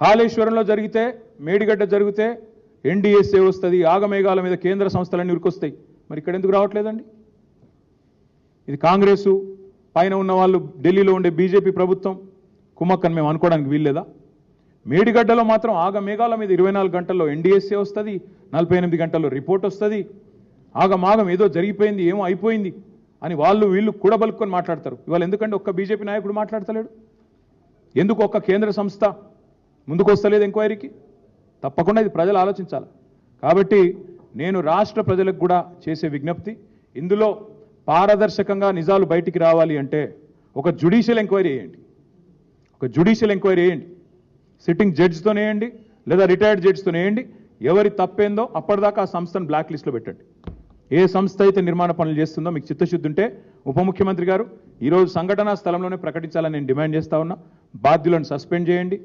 కాళేశ్వరంలో జరిగితే మేడిగడ్డ జరిగితే ఎన్డీఎస్ఏ వస్తుంది ఆగమేఘాల మీద కేంద్ర సంస్థలన్నీ ఉరికొస్తాయి. మరి ఇక్కడ ఎందుకు రావట్లేదండి? ఇది కాంగ్రెసు పైన ఉన్న వాళ్ళు ఢిల్లీలో ఉండే బీజేపీ ప్రభుత్వం కుమ్మక్కని మేము అనుకోవడానికి వీల్లేదా? మేడిగడ్డలో మాత్రం ఆగ మేఘాల మీద ఇరవై నాలుగు గంటల్లో ఎన్డీఎస్ఏ వస్తుంది నలభై ఎనిమిది గంటల్లో రిపోర్ట్ వస్తుంది. ఆగమాగం ఏదో జరిగిపోయింది ఏమో అయిపోయింది అని వాళ్ళు వీళ్ళు కూడబలుక్కొని మాట్లాడతారు. ఇవాళ ఎందుకంటే ఒక్క బీజేపీ నాయకుడు మాట్లాడతలేడు? ఎందుకు ఒక్క కేంద్ర సంస్థ ముందుకు వస్తలేదు ఎంక్వైరీకి? తప్పకుండా ఇది ప్రజలు ఆలోచించాలి. కాబట్టి నేను రాష్ట్ర ప్రజలకు కూడా చేసే విజ్ఞప్తి ఇందులో పారదర్శకంగా నిజాలు బయటికి రావాలి అంటే ఒక జుడిషియల్ ఎంక్వైరీ చేయండి ఒక జుడిషియల్ ఎంక్వైరీ చేయండి సిట్టింగ్ జడ్జితోనే వేయండి లేదా రిటైర్డ్ జడ్జితోనే వేయండి. ఎవరి తప్పేందో అప్పటిదాకా ఆ సంస్థను బ్లాక్ లిస్ట్లో పెట్టండి. ఏ సంస్థ అయితే నిర్మాణ పనులు చేస్తుందో మీకు చిత్తశుద్ధి ఉంటే ఉప ముఖ్యమంత్రి గారు ఈరోజు సంఘటనా స్థలంలోనే ప్రకటించాలని నేను డిమాండ్ చేస్తా ఉన్నా. బాధ్యులను సస్పెండ్ చేయండి.